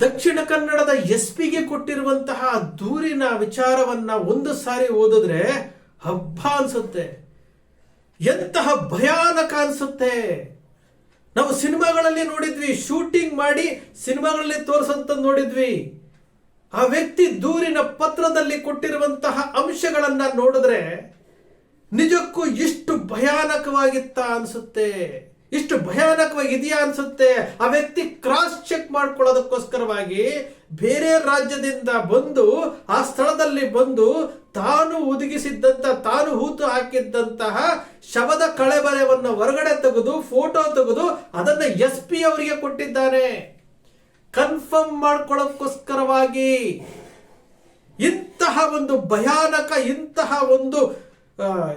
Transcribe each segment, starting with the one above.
ದಕ್ಷಿಣ ಕನ್ನಡದ ಎಸ್ ಪಿಗೆ ಕೊಟ್ಟಿರುವಂತಹ ದೂರಿನ ವಿಚಾರವನ್ನ ಒಂದು ಸಾರಿ ಓದಿದ್ರೆ ಹಬ್ಬ ಅನ್ಸುತ್ತೆ. ಎಂತಹ ಭಯಾನಕ ಅನ್ಸುತ್ತೆ. ನಾವು ಸಿನಿಮಾಗಳಲ್ಲಿ ನೋಡಿದ್ವಿ, ಶೂಟಿಂಗ್ ಮಾಡಿ ಸಿನಿಮಾಗಳಲ್ಲಿ ತೋರಿಸಂತ ನೋಡಿದ್ವಿ. ಆ ವ್ಯಕ್ತಿ ದೂರಿನ ಪತ್ರದಲ್ಲಿ ಕೊಟ್ಟಿರುವಂತಹ ಅಂಶಗಳನ್ನ ನೋಡಿದ್ರೆ ನಿಜಕ್ಕೂ ಎಷ್ಟು ಭಯಾನಕವಾಗಿತ್ತ ಅನ್ಸುತ್ತೆ. ಇಷ್ಟು ಭಯಾನಕವಾಗಿ ಇದೆಯಾ ಅನ್ಸುತ್ತೆ? ಆ ವ್ಯಕ್ತಿ ಕ್ರಾಸ್ ಚೆಕ್ ಮಾಡ್ಕೊಳ್ಳೋದಕ್ಕೋಸ್ಕರವಾಗಿ ಬೇರೆ ರಾಜ್ಯದಿಂದ ಬಂದು, ಆ ಸ್ಥಳದಲ್ಲಿ ಬಂದು ತಾನು ಒದಗಿಸಿದ್ದಂತ ತಾನು ಹೂತು ಹಾಕಿದ್ದಂತಹ ಶವದ ಕಳೆಬರೆವನ್ನು ಹೊರಗಡೆ ತೆಗೆದು ಫೋಟೋ ತೆಗೆದು ಅದನ್ನ ಎಸ್ ಪಿ ಅವರಿಗೆ ಕೊಟ್ಟಿದ್ದಾನೆ. ಕನ್ಫರ್ಮ್ ಮಾಡ್ಕೊಳ್ಳೋಕ್ಕೋಸ್ಕರವಾಗಿ ಇಂತಹ ಒಂದು ಭಯಾನಕ, ಇಂತಹ ಒಂದು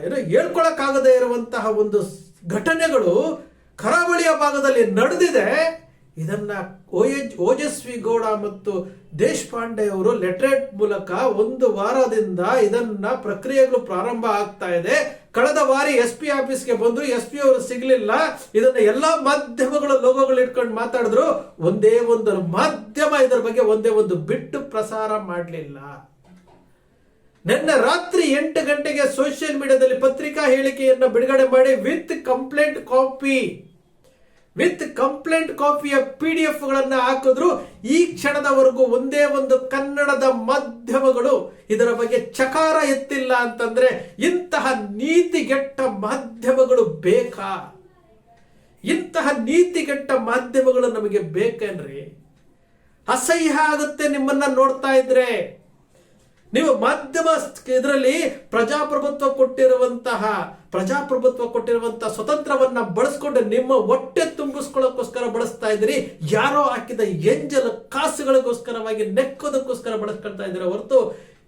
ಏನೋ ಹೇಳ್ಕೊಳಕ್ಕಾಗದೇ ಇರುವಂತಹ ಒಂದು ಘಟನೆಗಳು ಕರಾವಳಿಯ ಭಾಗದಲ್ಲಿ ನಡೆದಿದೆ. ಇದನ್ನ ಓಯಜ್ ಓಜಸ್ವಿ ಗೌಡ ಮತ್ತು ದೇಶಪಾಂಡೆ ಅವರು ಲೆಟ್ರೇಟ್ ಮೂಲಕ ಒಂದು ವಾರದಿಂದ ಇದನ್ನ ಪ್ರಕ್ರಿಯೆಗಳು ಪ್ರಾರಂಭ ಆಗ್ತಾ ಇದೆ. ಕಳೆದ ಬಾರಿ ಎಸ್ ಪಿ ಆಫೀಸ್ಗೆ ಬಂದು ಎಸ್ ಪಿ ಅವರು ಸಿಗ್ಲಿಲ್ಲ. ಇದನ್ನ ಎಲ್ಲಾ ಮಾಧ್ಯಮಗಳ ಲೋಗೋಗಳು ಇಟ್ಕೊಂಡು ಮಾತಾಡಿದ್ರು. ಒಂದೇ ಒಂದು ಮಾಧ್ಯಮ ಇದರ ಬಗ್ಗೆ ಒಂದೇ ಒಂದು ಬಿಟ್ಟು ಪ್ರಸಾರ ಮಾಡಲಿಲ್ಲ. ನಿನ್ನೆ ರಾತ್ರಿ ಎಂಟು ಗಂಟೆಗೆ ಸೋಷಿಯಲ್ ಮೀಡಿಯಾದಲ್ಲಿ ಪತ್ರಿಕಾ ಹೇಳಿಕೆಯನ್ನು ಬಿಡುಗಡೆ ಮಾಡಿ with complaint copy with complaint ಕಾಪಿಯ P D ಎಫ್ಗಳನ್ನು ಹಾಕಿದ್ರು ಈ ಕ್ಷಣದವರೆಗೂ ಒಂದೇ ಒಂದು ಕನ್ನಡದ ಮಾಧ್ಯಮಗಳು ಇದರ ಬಗ್ಗೆ ಚಕಾರ ಎತ್ತಿಲ್ಲ ಅಂತಂದ್ರೆ ಇಂತಹ ನೀತಿಗೆಟ್ಟ ಮಾಧ್ಯಮಗಳು ಬೇಕಾ? ಇಂತಹ ನೀತಿಗೆಟ್ಟ ಮಾಧ್ಯಮಗಳು ನಮಗೆ ಬೇಕೇನ್ರಿ? ಅಸಹ್ಯ ಆಗುತ್ತೆ ನಿಮ್ಮನ್ನ ನೋಡ್ತಾ ಇದ್ರೆ. ನೀವು ಮಾಧ್ಯಮ ಇದರಲ್ಲಿ ಪ್ರಜಾಪ್ರಭುತ್ವ ಕೊಟ್ಟಿರುವಂತಹ ಪ್ರಜಾಪ್ರಭುತ್ವ ಕೊಟ್ಟಿರುವಂತಹ ಸ್ವತಂತ್ರವನ್ನ ಬಳಸ್ಕೊಂಡು ನಿಮ್ಮ ಹೊಟ್ಟೆ ತುಂಬಿಸ್ಕೊಳ್ಳೋಕ್ಕೋಸ್ಕರ ಬಳಸ್ತಾ ಇದ್ದೀರಿ. ಯಾರೋ ಹಾಕಿದ ಎಂಜಲ ಕಾಸುಗಳಿಗೋಸ್ಕರವಾಗಿ ನೆಕ್ಕೋದಕ್ಕೋಸ್ಕರ ಬಳಸ್ಕೊಳ್ತಾ ಇದ್ರೆ ಹೊರತು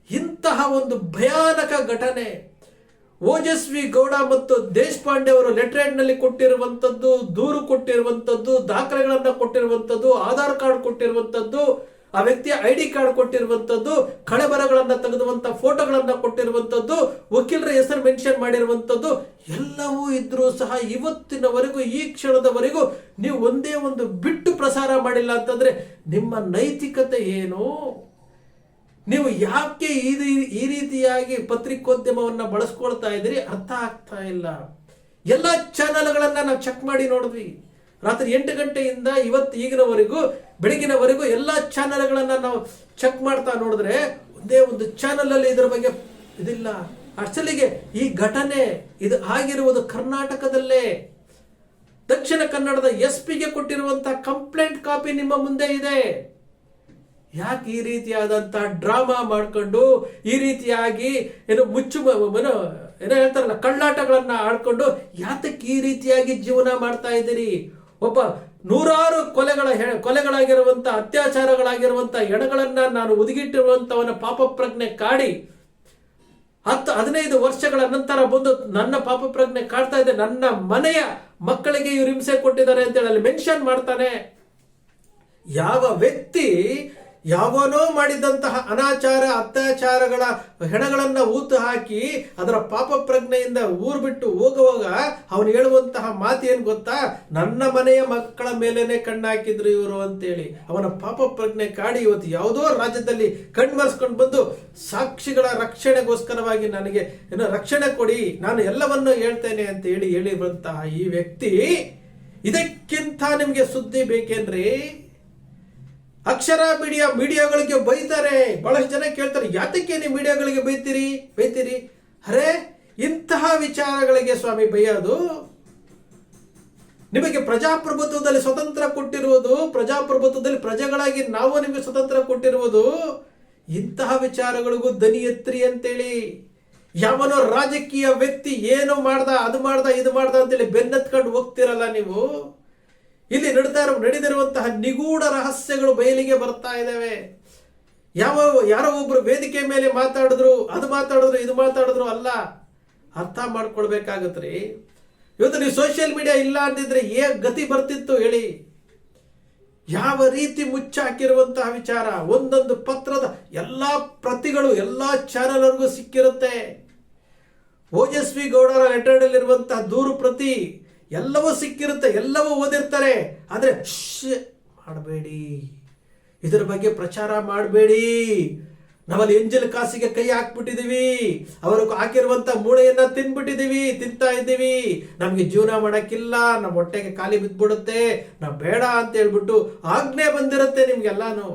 ಇಂತಹ ಒಂದು ಭಯಾನಕ ಘಟನೆ. ಓಜಸ್ವಿ ಗೌಡ ಮತ್ತು ದೇಶಪಾಂಡೆ ಅವರು ಲೆಟರೇಟ್ನಲ್ಲಿ ಕೊಟ್ಟಿರುವಂತದ್ದು ದೂರು ಕೊಟ್ಟಿರುವಂತದ್ದು ದಾಖಲೆಗಳನ್ನ ಕೊಟ್ಟಿರುವಂತದ್ದು ಆಧಾರ್ ಕಾರ್ಡ್ ಕೊಟ್ಟಿರುವಂತದ್ದು ಆ ವ್ಯಕ್ತಿಯ ಐ ಡಿ ಕಾರ್ಡ್ ಕೊಟ್ಟಿರುವಂತದ್ದು, ಕಳೆಬರಗಳನ್ನ ತೆಗೆದುವಂತ ಫೋಟೋಗಳನ್ನ ಕೊಟ್ಟಿರುವಂತದ್ದು, ವಕೀಲರ ಹೆಸರು ಮೆನ್ಷನ್ ಮಾಡಿರುವಂತದ್ದು, ಎಲ್ಲವೂ ಇದ್ರೂ ಸಹ ಇವತ್ತಿನವರೆಗೂ, ಈ ಕ್ಷಣದವರೆಗೂ ನೀವು ಒಂದೇ ಒಂದು ಬಿಟ್ಟು ಪ್ರಸಾರ ಮಾಡಿಲ್ಲ ಅಂತಂದ್ರೆ ನಿಮ್ಮ ನೈತಿಕತೆ ಏನು? ನೀವು ಯಾಕೆ ಈ ರೀತಿಯಾಗಿ ಪತ್ರಿಕೋದ್ಯಮವನ್ನ ಬಳಸ್ಕೊಳ್ತಾ ಇದ್ದೀರಿ? ಅರ್ಥ ಆಗ್ತಾ ಇಲ್ಲ. ಎಲ್ಲ ಚಾನೆಲ್ಗಳನ್ನ ನಾವು ಚೆಕ್ ಮಾಡಿ ನೋಡಿದ್ವಿ. ರಾತ್ರಿ ಎಂಟು ಗಂಟೆಯಿಂದ ಇವತ್ತು ಈಗಿನವರೆಗೂ, ಬೆಳಗಿನವರೆಗೂ ಎಲ್ಲ ಚಾನೆಲ್ಗಳನ್ನು ನಾವು ಚೆಕ್ ಮಾಡ್ತಾ ನೋಡಿದ್ರೆ ಒಂದೇ ಒಂದು ಚಾನಲಲ್ಲಿ ಇದರ ಬಗ್ಗೆ ಇದಿಲ್ಲ. ಅಷ್ಟಲಿಗೆ ಈ ಘಟನೆ ಇದು ಆಗಿರುವುದು ಕರ್ನಾಟಕದಲ್ಲೇ. ದಕ್ಷಿಣ ಕನ್ನಡದ ಎಸ್ ಪಿಗೆ ಕೊಟ್ಟಿರುವಂತಹ ಕಂಪ್ಲೇಂಟ್ ಕಾಪಿ ನಿಮ್ಮ ಮುಂದೆ ಇದೆ. ಯಾಕೆ ಈ ರೀತಿಯಾದಂತಹ ಡ್ರಾಮಾ ಮಾಡ್ಕೊಂಡು, ಈ ರೀತಿಯಾಗಿ ಏನು ಮುಚ್ಚು ಏನೋ ಹೇಳ್ತಾರಲ್ಲ, ಕಳ್ಳಾಟಗಳನ್ನ ಆಡ್ಕೊಂಡು ಯಾತಕ್ಕೆ ಈ ರೀತಿಯಾಗಿ ಜೀವನ ಮಾಡ್ತಾ ಇದ್ದೀರಿ? ಒಬ್ಬ ನೂರಾರು ಕೊಲೆಗಳ ಹೆ- ಕೊಲೆಗಳಾಗಿರುವಂತ ಅತ್ಯಾಚಾರಗಳಾಗಿರುವಂತ ಎಣಗಳನ್ನ ನಾನು ಒದಗಿಟ್ಟಿರುವಂತವನ ಪಾಪ ಪ್ರಜ್ಞೆ ಕಾಡಿ ಹತ್ತು, ಹದಿನೈದು ವರ್ಷಗಳ ನಂತರ ಬಂದು ನನ್ನ ಪಾಪ ಪ್ರಜ್ಞೆ ಕಾಡ್ತಾ ಇದೆ. ನನ್ನ ಮನೆಯ ಮಕ್ಕಳಿಗೆ ಇವ್ರು ಹಿಂಸೆ ಕೊಟ್ಟಿದ್ದಾರೆ ಅಂತ ಹೇಳಿ ಮೆನ್ಷನ್ ಮಾಡ್ತಾನೆ. ಯಾವ ವ್ಯಕ್ತಿ ಯಾವನೋ ಮಾಡಿದಂತಹ ಅನಾಚಾರ, ಅತ್ಯಾಚಾರಗಳ ಹೆಣಗಳನ್ನ ಊತು ಹಾಕಿ ಅದರ ಪಾಪ ಪ್ರಜ್ಞೆಯಿಂದ ಊರು ಬಿಟ್ಟು ಹೋಗುವಾಗ ಅವನು ಹೇಳುವಂತಹ ಮಾತು ಏನು ಗೊತ್ತಾ? ನನ್ನ ಮನೆಯ ಮಕ್ಕಳ ಮೇಲೇನೆ ಕಣ್ಣಾಕಿದ್ರು ಇವರು ಅಂತೇಳಿ. ಅವನ ಪಾಪ ಪ್ರಜ್ಞೆ ಕಾಡಿ ಇವತ್ತು ಯಾವುದೋ ರಾಜ್ಯದಲ್ಲಿ ಕಣ್ಮರ್ಸ್ಕೊಂಡು ಬಂದು ಸಾಕ್ಷಿಗಳ ರಕ್ಷಣೆಗೋಸ್ಕರವಾಗಿ ನನಗೆ ಏನು ರಕ್ಷಣೆ ಕೊಡಿ, ನಾನು ಎಲ್ಲವನ್ನೂ ಹೇಳ್ತೇನೆ ಅಂತ ಹೇಳಿ ಹೇಳಿರುವಂತಹ ಈ ವ್ಯಕ್ತಿ ಇದಕ್ಕಿಂತ ನಿಮಗೆ ಸುದ್ದಿ ಬೇಕೇನ್ರಿ? ಅಕ್ಷರ ಮೀಡಿಯಾ ಮೀಡಿಯಾಗಳಿಗೆ ಬೈತಾರೆ. ಬಹಳಷ್ಟು ಜನ ಕೇಳ್ತಾರೆ, ಯಾತಕ್ಕೆ ನೀವು ಮೀಡಿಯಾಗಳಿಗೆ ಬೈತೀರಿ? ಬೈತೀರಿ? ಅರೆ, ಇಂತಹ ವಿಚಾರಗಳಿಗೆ ಸ್ವಾಮಿ ಬೈಯೋದು ನಿಮಗೆ ಪ್ರಜಾಪ್ರಭುತ್ವದಲ್ಲಿ ಸ್ವತಂತ್ರ ಕೊಟ್ಟಿರುವುದು, ಪ್ರಜಾಪ್ರಭುತ್ವದಲ್ಲಿ ಪ್ರಜೆಗಳಾಗಿ ನಾವು ನಿಮಗೆ ಸ್ವತಂತ್ರ ಕೊಟ್ಟಿರುವುದು, ಇಂತಹ ವಿಚಾರಗಳಿಗೂ ದನಿ ಎತ್ರಿ ಅಂತೇಳಿ. ಯಾವನೋ ರಾಜಕೀಯ ವ್ಯಕ್ತಿ ಏನು ಮಾಡ್ದ, ಅದು ಮಾಡ್ದ, ಇದು ಮಾಡ್ದ ಅಂತೇಳಿ ಬೆನ್ನತ್ಕೊಂಡು ಹೋಗ್ತಿರಲ್ಲ ನೀವು. ಇಲ್ಲಿ ನಡೀತಾ ಇರೋ ನಡೆದಿರುವಂತಹ ನಿಗೂಢ ರಹಸ್ಯಗಳು ಬಯಲಿಗೆ ಬರ್ತಾ ಇದ್ದಾವೆ. ಯಾವ ಯಾರೋ ಒಬ್ರು ವೇದಿಕೆ ಮೇಲೆ ಮಾತಾಡಿದ್ರು, ಅದು ಮಾತಾಡಿದ್ರು, ಇದು ಮಾತಾಡಿದ್ರು ಅಲ್ಲ. ಅರ್ಥ ಮಾಡ್ಕೊಳ್ಬೇಕಾಗತ್ರಿ. ಇವತ್ತು ನೀವು ಸೋಷಿಯಲ್ ಮೀಡಿಯಾ ಇಲ್ಲ ಅಂದಿದ್ರೆ ಏ ಗತಿ ಬರ್ತಿತ್ತು ಹೇಳಿ. ಯಾವ ರೀತಿ ಮುಚ್ಚಾಕಿರುವಂತಹ ವಿಚಾರ. ಒಂದೊಂದು ಪತ್ರದ ಎಲ್ಲಾ ಪ್ರತಿಗಳು, ಎಲ್ಲಾ ಚಾನಲ್ವರೆಗೂ ಸಿಕ್ಕಿರುತ್ತೆ. ಓಜಸ್ವಿ ಗೌಡರ ಲೆಟರ್ನಲ್ಲಿರುವಂತಹ ದೂರು ಪ್ರತಿ ಎಲ್ಲವೂ ಸಿಕ್ಕಿರುತ್ತೆ, ಎಲ್ಲವೂ ಓದಿರ್ತಾರೆ. ಆದ್ರೆ ಮಾಡಬೇಡಿ. ಇದರ ಬಗ್ಗೆ ಪ್ರಚಾರ ಮಾಡಬೇಡಿ. ನಾವಲ್ಲಿ ಎಂಜಲ್ ಕಾಸಿಗೆ ಕೈ ಹಾಕ್ಬಿಟ್ಟಿದೀವಿ. ಅವರು ಹಾಕಿರುವಂತ ಮೂಳೆಯನ್ನ ತಿನ್ಬಿಟ್ಟಿದೀವಿ, ತಿಂತಾ ಇದ್ದೀವಿ. ನಮ್ಗೆ ಜೀವನ ಮಾಡಕ್ಕಿಲ್ಲ ನಮ್ಮ ಹೊಟ್ಟೆಗೆ ಖಾಲಿ ಬಿದ್ದ್ಬಿಡುತ್ತೆ, ನಾ ಬೇಡ ಅಂತ ಹೇಳ್ಬಿಟ್ಟು ಆಜ್ಞೆ ಬಂದಿರುತ್ತೆ ನಿಮ್ಗೆಲ್ಲಾನು.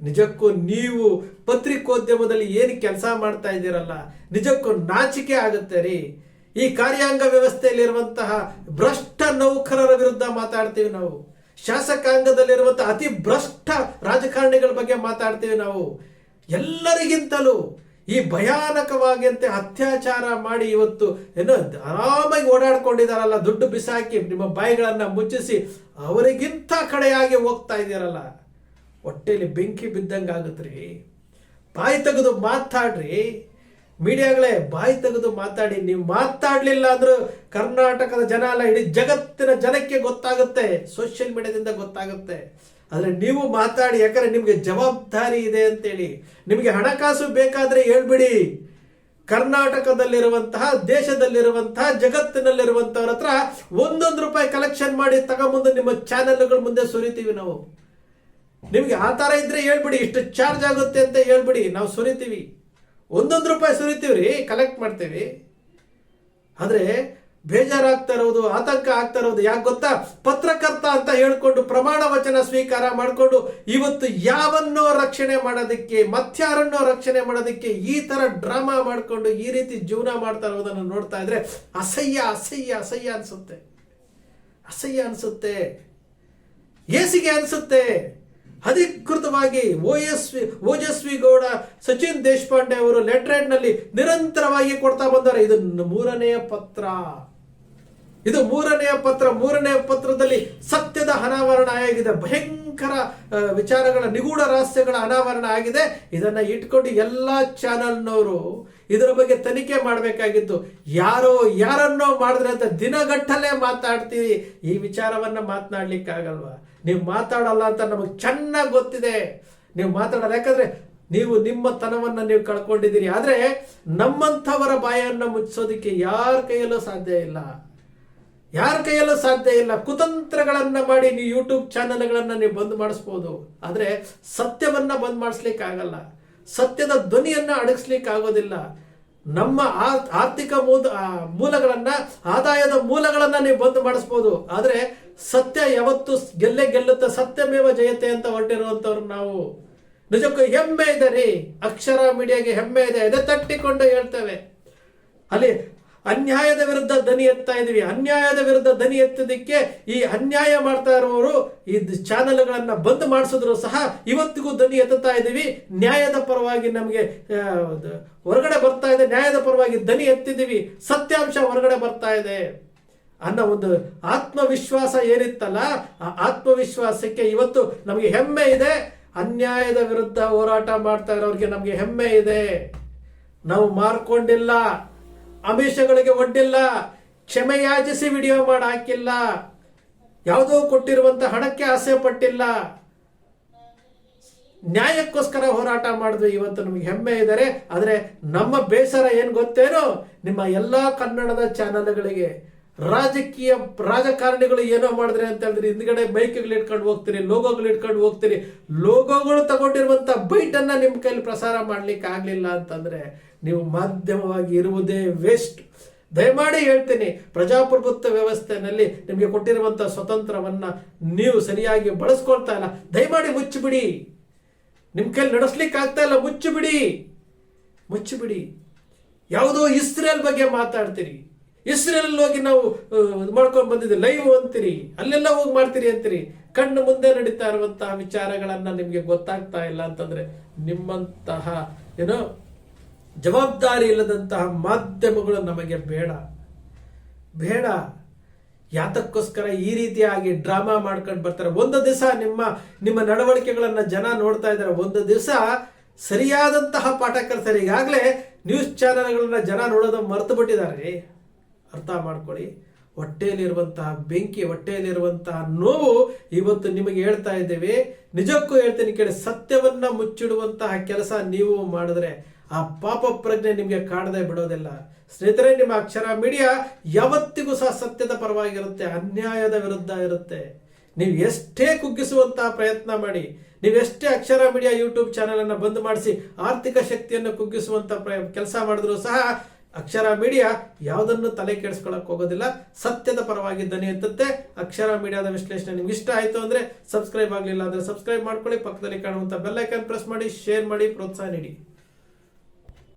ನಿಜಕ್ಕೂ ನೀವು ಪತ್ರಿಕೋದ್ಯಮದಲ್ಲಿ ಏನು ಕೆಲಸ ಮಾಡ್ತಾ ಇದ್ದೀರಲ್ಲ, ನಿಜಕ್ಕೂ ನಾಚಿಕೆ ಆಗುತ್ತೆ ರೀ. ಈ ಕಾರ್ಯಾಂಗ ವ್ಯವಸ್ಥೆಯಲ್ಲಿರುವಂತಹ ಭ್ರಷ್ಟ ನೌಕರರ ವಿರುದ್ಧ ಮಾತಾಡ್ತೀವಿ ನಾವು. ಶಾಸಕಾಂಗದಲ್ಲಿರುವಂತಹ ಅತಿ ಭ್ರಷ್ಟ ರಾಜಕಾರಣಿಗಳ ಬಗ್ಗೆ ಮಾತಾಡ್ತೀವಿ ನಾವು. ಎಲ್ಲರಿಗಿಂತಲೂ ಈ ಭಯಾನಕವಾಗಿಯಂತೆ ಅತ್ಯಾಚಾರ ಮಾಡಿ ಇವತ್ತು ಏನೋ ಆರಾಮಾಗಿ ಓಡಾಡ್ಕೊಂಡಿದಾರಲ್ಲ, ದುಡ್ಡು ಬಿಸಾಕಿ ನಿಮ್ಮ ಬಾಯಿಗಳನ್ನ ಮುಚ್ಚಿಸಿ ಅವರಿಗಿಂತ ಕಡೆಯಾಗಿ ಹೋಗ್ತಾ ಇದ್ದೀರಲ್ಲ. ಹೊಟ್ಟೆಯಲ್ಲಿ ಬೆಂಕಿ ಬಿದ್ದಂಗೆ ಆಗುತ್ತ್ರಿ ಬಾಯಿ ತೆಗೆದು ಮಾತಾಡ್ರಿ. ಮೀಡಿಯಾಗಳೇ ಬಾಯಿ ತೆಗೆದು ಮಾತಾಡಿ, ನೀವು ಮಾತಾಡಲಿಲ್ಲ ಅಂದ್ರೂ ಕರ್ನಾಟಕದ ಜನ ಅಲ್ಲ, ಇಡೀ ಜಗತ್ತಿನ ಜನಕ್ಕೆ ಗೊತ್ತಾಗುತ್ತೆ ಸೋಷಿಯಲ್ ಮೀಡಿಯಾದಿಂದ ಗೊತ್ತಾಗುತ್ತೆ. ಆದರೆ ನೀವು ಮಾತಾಡಿ, ಯಾಕಂದ್ರೆ ನಿಮಗೆ ಜವಾಬ್ದಾರಿ ಇದೆ ಅಂತೇಳಿ. ನಿಮಗೆ ಹಣಕಾಸು ಬೇಕಾದ್ರೆ ಹೇಳ್ಬಿಡಿ. ಕರ್ನಾಟಕದಲ್ಲಿರುವಂತಹ, ದೇಶದಲ್ಲಿರುವಂತಹ, ಜಗತ್ತಿನಲ್ಲಿರುವಂತವ್ರ ಹತ್ರ ಒಂದೊಂದು ರೂಪಾಯಿ ಕಲೆಕ್ಷನ್ ಮಾಡಿ ತಗೊಂಬಂದು ನಿಮ್ಮ ಚಾನೆಲ್ಗಳ ಮುಂದೆ ಸುರಿತೀವಿ ನಾವು. ನಿಮಗೆ ಆ ಥರ ಇದ್ರೆ ಹೇಳ್ಬಿಡಿ, ಇಷ್ಟು ಚಾರ್ಜ್ ಆಗುತ್ತೆ ಅಂತ ಹೇಳ್ಬಿಡಿ, ನಾವು ಸುರಿತೀವಿ. ಒಂದೊಂದು ರೂಪಾಯಿ ಸುರಿತೀವ್ರಿ ಕಲೆಕ್ಟ್ ಮಾಡ್ತೀವಿ ಆದರೆ ಬೇಜಾರಾಗ್ತಾ ಇರೋದು, ಆತಂಕ ಆಗ್ತಾ ಇರೋದು ಯಾಕೆ ಗೊತ್ತಾ? ಪತ್ರಕರ್ತ ಅಂತ ಹೇಳ್ಕೊಂಡು ಪ್ರಮಾಣ ವಚನ ಸ್ವೀಕಾರ ಮಾಡಿಕೊಂಡು ಇವತ್ತು ಯಾವನ್ನೋ ರಕ್ಷಣೆ ಮಾಡೋದಕ್ಕೆ, ಮತ್ಯಾರನ್ನೋ ರಕ್ಷಣೆ ಮಾಡೋದಕ್ಕೆ ಈ ತರ ಡ್ರಾಮಾ ಮಾಡಿಕೊಂಡು ಈ ರೀತಿ ಜೀವನ ಮಾಡ್ತಾ ಇರೋದನ್ನು ನೋಡ್ತಾ ಇದ್ರೆ ಅಸಹ್ಯ ಅಸಹ್ಯ ಅಸಹ್ಯ ಅನ್ಸುತ್ತೆ. ಅಸಹ್ಯ ಅನ್ಸುತ್ತೆ. ಏಸಿಗೆ ಅನ್ಸುತ್ತೆ. ಅಧಿಕೃತವಾಗಿ ಓಯಸ್ವಿ ಓಜಸ್ವಿ ಗೌಡ ಸಚಿನ್ ದೇಶಪಾಂಡೆ ಅವರು ಲೆಟರೇಟ್ನಲ್ಲಿ ನಿರಂತರವಾಗಿ ಕೊಡ್ತಾ ಬಂದಾರೆ. ಇದು ಮೂರನೆಯ ಪತ್ರ. ಇದು ಮೂರನೆಯ ಪತ್ರ. ಮೂರನೆಯ ಪತ್ರದಲ್ಲಿ ಸತ್ಯದ ಅನಾವರಣ ಆಗಿದೆ. ಭಯಂಕರ ವಿಚಾರಗಳ, ನಿಗೂಢ ರಹಸ್ಯಗಳ ಅನಾವರಣ ಆಗಿದೆ. ಇದನ್ನ ಇಟ್ಕೊಂಡು ಎಲ್ಲ ಚಾನಲ್ನವರು ಇದರ ಬಗ್ಗೆ ತನಿಖೆ ಮಾಡಬೇಕಾಗಿತ್ತು. ಯಾರೋ, ಯಾರನ್ನೋ ಮಾಡಿದ್ರೆ ಅಂತ ದಿನಗಟ್ಟಲೆ ಮಾತಾಡ್ತೀವಿ ಈ ವಿಚಾರವನ್ನ ಮಾತನಾಡ್ಲಿಕ್ಕಾಗಲ್ವಾ? ನೀವು ಮಾತಾಡಲ್ಲ ಅಂತ ನಮಗೆ ಚೆನ್ನಾಗಿ ಗೊತ್ತಿದೆ. ನೀವು ಮಾತಾಡಲ್ಲ, ಯಾಕಂದ್ರೆ ನೀವು ನಿಮ್ಮ ತನವನ್ನು ನೀವು ಕಳ್ಕೊಂಡಿದ್ದೀರಿ. ಆದ್ರೆ ನಮ್ಮಂಥವರ ಬಾಯನ್ನ ಮುಚ್ಚಿಸೋದಕ್ಕೆ ಯಾರ ಕೈಯಲ್ಲೂ ಸಾಧ್ಯ ಇಲ್ಲ. ಯಾರ ಕೈಯಲ್ಲೂ ಸಾಧ್ಯ ಇಲ್ಲ. ಕುತಂತ್ರಗಳನ್ನ ಮಾಡಿ ನೀವು ಯೂಟ್ಯೂಬ್ ಚಾನೆಲ್ಗಳನ್ನ ನೀವು ಬಂದ್ ಮಾಡಿಸ್ಬೋದು. ಆದ್ರೆ ಸತ್ಯವನ್ನ ಬಂದ್ ಮಾಡಿಸ್ಲಿಕ್ಕೆ ಆಗಲ್ಲ ಸತ್ಯದ ಧ್ವನಿಯನ್ನು ಅಡಗಿಸ್ಲಿಕ್ಕೆ ಆಗೋದಿಲ್ಲ ನಮ್ಮ ಆರ್ಥಿಕ ಮೂಲಗಳನ್ನ, ಆದಾಯದ ಮೂಲಗಳನ್ನ ನೀವು ಬಂದ್ ಮಾಡಿಸ್ಬೋದು. ಆದ್ರೆ ಸತ್ಯ ಯಾವತ್ತು ಗೆಲ್ಲೆ ಗೆಲ್ಲುತ್ತೆ ಸತ್ಯಮೇವ ಜಯತೆ ಅಂತ ಹೊರಟಿರುವಂತವ್ರು ನಾವು. ನಿಜಕ್ಕೂ ಹೆಮ್ಮೆ ಇದೆ ರೀ. ಅಕ್ಷರ ಮೀಡಿಯಾಗೆ ಹೆಮ್ಮೆ ಇದೆ. ಎದೆ ತಟ್ಟಿಕೊಂಡು ಹೇಳ್ತೇವೆ. ಅಲ್ಲಿ ಅನ್ಯಾಯದ ವಿರುದ್ಧ ದನಿ ಎತ್ತಾ ಇದ್ದೀವಿ. ಅನ್ಯಾಯದ ವಿರುದ್ಧ ದನಿ ಎತ್ತದಕ್ಕೆ ಈ ಅನ್ಯಾಯ ಮಾಡ್ತಾ ಇರುವವರು ಈ ಚಾನೆಲ್ಗಳನ್ನ ಬಂದ್ ಮಾಡಿಸಿದ್ರು ಸಹ ಇವತ್ತಿಗೂ ದನಿ ಎತ್ತುತ್ತಾ ಇದ್ದೀವಿ. ನ್ಯಾಯದ ಪರವಾಗಿ ನಮಗೆ ಹೊರಗಡೆ ಬರ್ತಾ ಇದೆ. ನ್ಯಾಯದ ಪರವಾಗಿ ದನಿ ಎತ್ತಿದ್ದೀವಿ. ಸತ್ಯಾಂಶ ಹೊರಗಡೆ ಬರ್ತಾ ಇದೆ. ಅನ್ನೋ ಒಂದು ಆತ್ಮವಿಶ್ವಾಸ ಏನಿತ್ತಲ್ಲ, ಆ ಆತ್ಮವಿಶ್ವಾಸಕ್ಕೆ ಇವತ್ತು ನಮಗೆ ಹೆಮ್ಮೆ ಇದೆ. ಅನ್ಯಾಯದ ವಿರುದ್ಧ ಹೋರಾಟ ಮಾಡ್ತಾ ಇರೋರಿಗೆ ನಮಗೆ ಹೆಮ್ಮೆ ಇದೆ. ನಾವು ಮಾರ್ಕೊಂಡಿಲ್ಲ. ಆಮಿಷಗಳಿಗೆ ಒಡ್ಡಿಲ್ಲ, ಕ್ಷಮೆ ಯಾಚಿಸಿ ವಿಡಿಯೋ ಮಾಡಿ ಹಾಕಿಲ್ಲ ಯಾವುದೋ ಕೊಟ್ಟಿರುವಂತ ಹಣಕ್ಕೆ ಆಸೆ ಪಟ್ಟಿಲ್ಲ. ನ್ಯಾಯಕ್ಕೋಸ್ಕರ ಹೋರಾಟ ಮಾಡಿದ್ವಿ ಇವತ್ತು ನಮಗೆ ಹೆಮ್ಮೆ ಇದ್ದಾರೆ. ಆದರೆ ನಮ್ಮ ಬೇಸರ ಏನು ಗೊತ್ತೇನೋ? ನಿಮ್ಮ ಎಲ್ಲಾ ಕನ್ನಡದ ಚಾನೆಲ್ಗಳಿಗೆ ರಾಜಕೀಯ ರಾಜಕಾರಣಿಗಳು ಏನೋ ಮಾಡಿದ್ರೆ ಅಂತ ಹೇಳಿದ್ರೆ ಹಿಂದ್ಗಡೆ ಬೈಕ್ಗಳು ಇಟ್ಕೊಂಡು ಹೋಗ್ತೀರಿ, ಲೋಗೋಗಳು ಇಟ್ಕೊಂಡು ಹೋಗ್ತೀರಿ. ಲೋಗೋಗಳು ತಗೊಂಡಿರುವಂತ ಬೈಟನ್ನು ನಿಮ್ಮ ಕೈಲಿ ಪ್ರಸಾರ ಮಾಡ್ಲಿಕ್ಕೆ ಆಗಲಿಲ್ಲ ಅಂತಂದ್ರೆ ನೀವು ಮಾಧ್ಯಮವಾಗಿ ಇರುವುದೇ ವೇಸ್ಟ್ ದಯಮಾಡಿ ಹೇಳ್ತೀನಿ, ಪ್ರಜಾಪ್ರಭುತ್ವ ವ್ಯವಸ್ಥೆನಲ್ಲಿ ನಿಮಗೆ ಕೊಟ್ಟಿರುವಂಥ ಸ್ವತಂತ್ರವನ್ನ ನೀವು ಸರಿಯಾಗಿ ಬಳಸ್ಕೊಳ್ತಾ ಇಲ್ಲ. ದಯಮಾಡಿ ಮುಚ್ಚಿಬಿಡಿ. ನಿಮ್ಮ ಕೈಲಿ ನಡೆಸ್ಲಿಕ್ಕೆ ಆಗ್ತಾ ಇಲ್ಲ, ಮುಚ್ಚಿಬಿಡಿ. ಮುಚ್ಚಿಬಿಡಿ. ಯಾವುದೋ ಇಸ್ರೇಲ್ ಬಗ್ಗೆ ಮಾತಾಡ್ತೀರಿ. ಇಸ್ರೇಲ್ ಹೋಗಿ ನಾವು ಮಾಡ್ಕೊಂಡು ಬಂದಿದ್ದೆ ಲೈವ್ ಅಂತೀರಿ. ಅಲ್ಲೆಲ್ಲ ಹೋಗಿ ಮಾಡ್ತೀರಿ ಅಂತೀರಿ. ಕಣ್ಣು ಮುಂದೆ ನಡೀತಾ ಇರುವಂತಹ ವಿಚಾರಗಳನ್ನ ನಿಮ್ಗೆ ಗೊತ್ತಾಗ್ತಾ ಇಲ್ಲ ಅಂತಂದ್ರೆ ನಿಮ್ಮಂತಹ, ಏನೋ, ಜವಾಬ್ದಾರಿ ಇಲ್ಲದಂತಹ ಮಾಧ್ಯಮಗಳು ನಮಗೆ ಬೇಡ. ಬೇಡ. ಯಾತಕ್ಕೋಸ್ಕರ ಈ ರೀತಿಯಾಗಿ ಡ್ರಾಮಾ ಮಾಡ್ಕೊಂಡು ಬರ್ತಾರೆ. ಒಂದು ದಿವಸ ನಿಮ್ಮ ನಿಮ್ಮ ನಡವಳಿಕೆಗಳನ್ನ ಜನ ನೋಡ್ತಾ ಇದ್ದಾರೆ. ಒಂದು ದಿವಸ ಸರಿಯಾದಂತಹ ಪಾಠ ಕಲಿಸ್ತಾರೆ ಈಗಾಗಲೇ ನ್ಯೂಸ್ ಚಾನೆಲ್ಗಳನ್ನ ಜನ ನೋಡೋದು ಮರೆತು ಬಿಟ್ಟಿದ್ದಾರೆ. ಅರ್ಥ ಮಾಡ್ಕೊಳ್ಳಿ. ಹೊಟ್ಟೆಯಲ್ಲಿರುವಂತಹ ಬೆಂಕಿ, ಹೊಟ್ಟೆಯಲ್ಲಿರುವಂತಹ ನೋವು ಇವತ್ತು ನಿಮಗೆ ಹೇಳ್ತಾ ಇದ್ದೇವೆ. ನಿಜಕ್ಕೂ ಹೇಳ್ತೀನಿ ಕೇಳಿ ಸತ್ಯವನ್ನ ಮುಚ್ಚಿಡುವಂತಹ ಕೆಲಸ ನೀವು ಮಾಡಿದ್ರೆ ಆ ಪಾಪ ಪ್ರಜ್ಞೆ ನಿಮಗೆ ಕಾಡದೆ ಬಿಡೋದಿಲ್ಲ. ಸ್ನೇಹಿತರೆ, ನಿಮ್ಮ ಅಕ್ಷರ ಮೀಡಿಯಾ ಯಾವತ್ತಿಗೂ ಸಹ ಸತ್ಯದ ಪರವಾಗಿರುತ್ತೆ, ಅನ್ಯಾಯದ ವಿರುದ್ಧ ಇರುತ್ತೆ. ನೀವು ಎಷ್ಟೇ ಕುಗ್ಗಿಸುವಂತಹ ಪ್ರಯತ್ನ ಮಾಡಿ ನೀವೆಷ್ಟೇ ಅಕ್ಷರ ಮೀಡಿಯಾ ಯೂಟ್ಯೂಬ್ ಚಾನೆಲ್ ಅನ್ನು ಬಂದ್ ಮಾಡಿಸಿ ಆರ್ಥಿಕ ಶಕ್ತಿಯನ್ನು ಕುಗ್ಗಿಸುವಂತ ಕೆಲಸ ಮಾಡಿದ್ರು ಸಹ ಅಕ್ಷರ ಮೀಡಿಯಾ ಯಾವುದನ್ನು ತಲೆ ಕೆಡಿಸ್ಕೊಳಕ್ ಹೋಗೋದಿಲ್ಲ, ಸತ್ಯದ ಪರವಾಗಿ ದನಿ ಎತ್ತುತ್ತೆ. ಅಕ್ಷರ ಮೀಡಿಯಾದ ವಿಶ್ಲೇಷಣೆ ನಿಮ್ಗೆ ಇಷ್ಟ ಆಯ್ತು ಅಂದ್ರೆ ಸಬ್ಸ್ಕ್ರೈಬ್ ಆಗಲಿಲ್ಲ ಅಂದ್ರೆ ಸಬ್ಸ್ಕ್ರೈಬ್ ಮಾಡ್ಕೊಳ್ಳಿ. ಪಕ್ಕದಲ್ಲಿ ಕಾಣುವಂತ ಬೆಲ್ ಐಕಾನ್ ಪ್ರೆಸ್ ಮಾಡಿ ಶೇರ್ ಮಾಡಿ, ಪ್ರೋತ್ಸಾಹ ನೀಡಿ.